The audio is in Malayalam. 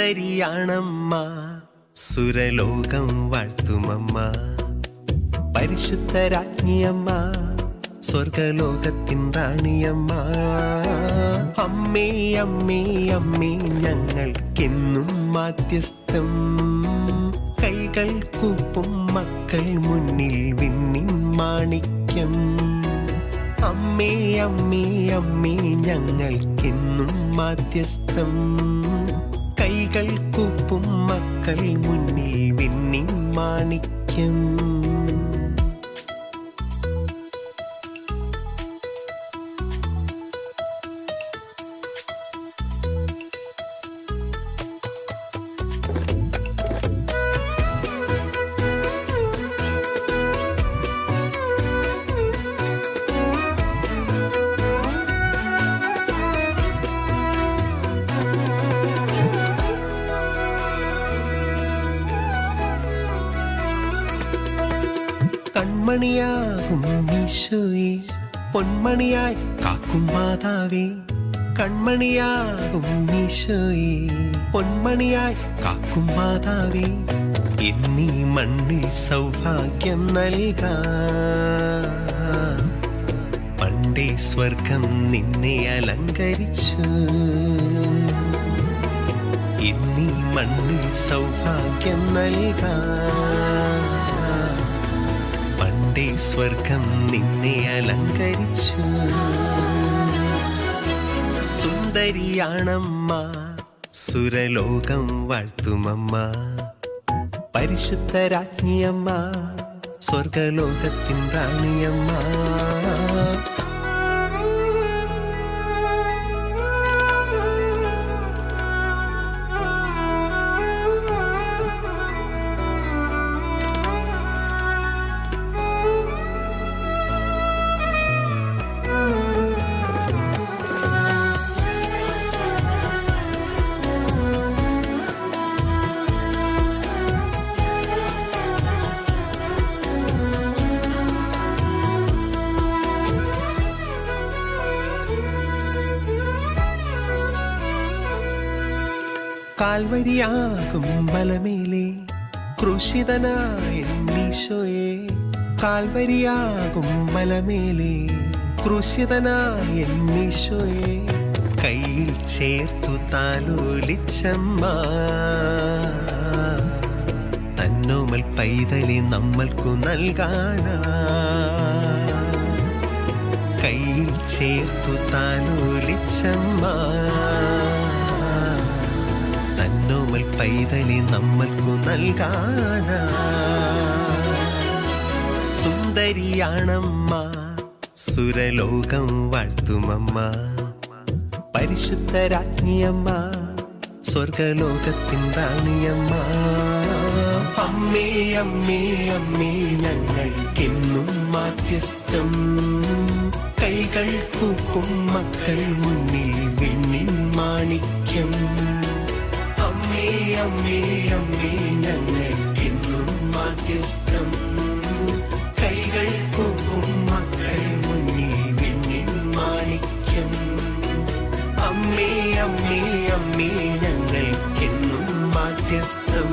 സുന്ദരിയാണമ്മ. സുരലോകം വാഴ്ത്തുമമ്മ. പരിശുദ്ധ രാജ്ഞിയമ്മ സ്വർഗലോകത്തിൻ റാണിയമ്മ. അമ്മേ അമ്മേ അമ്മേ ഞങ്ങൾക്കെന്നും മാധ്യസ്ഥം. കൈകൾ കൂപ്പും മക്കൾ മുന്നിൽ വിണ്ണിൻ മാണിക്യം. അമ്മേ അമ്മേ അമ്മേ ഞങ്ങൾക്കെന്നും മാധ്യസ്ഥം. കൈകൾ കൂപ്പും മക്കൾ മുന്നിൽ വിണ്ണി മാണിക്യം. കൺമണിയാകും പൊന്മണിയായി കാക്കും മാതാവേ. കൺമണിയാകും പൊന്മണിയായി കാക്കും മാതാവേ. എന്നീ മണ്ണിൽ സൗഭാഗ്യം നൽകാ. പണ്ടേ സ്വർഗം നിന്നെ അലങ്കരിച്ചു. എന്നീ മണ്ണിൽ സൗഭാഗ്യം നൽകാ. പണ്ടേ സ്വർഗം നിന്നെ അലങ്കരിച്ചു. സുന്ദരിയാണമ്മ സുരലോകം വാഴ്ത്തുമമ്മ. പരിശുദ്ധ രാജ്ഞിയമ്മ സ്വർഗലോകത്തിൻ റാണിയമ്മ. കാൽവരിയാകും ബലമേലെ ക്രൂശിതനായ നീശോയെ കാൽവരിയാകും ബലമേലെ ക്രൂശിതനായ നീശോയെ കയ്യിൽ ചേർത്തു താലോലിച്ചമ്മ. തന്നോമൽ പൈതലി നമ്മൾക്കു നൽകാനാ. കയ്യിൽ ചേർത്തു താലോലിച്ചമ്മ. പൈതലി നമ്മൾക്കു നൽകാനാ. സുന്ദരിയാണമ്മ സുരലോകം വാഴ്ത്തുമമ്മ. പരിശുദ്ധ രാജ്ഞിയമ്മ സ്വർഗലോകത്തിൻ റാണിയമ്മ. അമ്മേ അമ്മേ അമ്മേ ഞങ്ങൾക്കെന്നും മാധ്യസ്ഥം. കൈകൾ അമ്മേ അമ്മേ ഞങ്ങൾക്കിന്നും മാധ്യസ്ഥം കൈകൾ കൊക്കും മക്കൾ മുന്നിൽ വിണ്ണിൻ മാണിക്യം. അമ്മേ അമ്മേ അമ്മേ ഞങ്ങൾക്കിന്നും മാധ്യസ്ഥം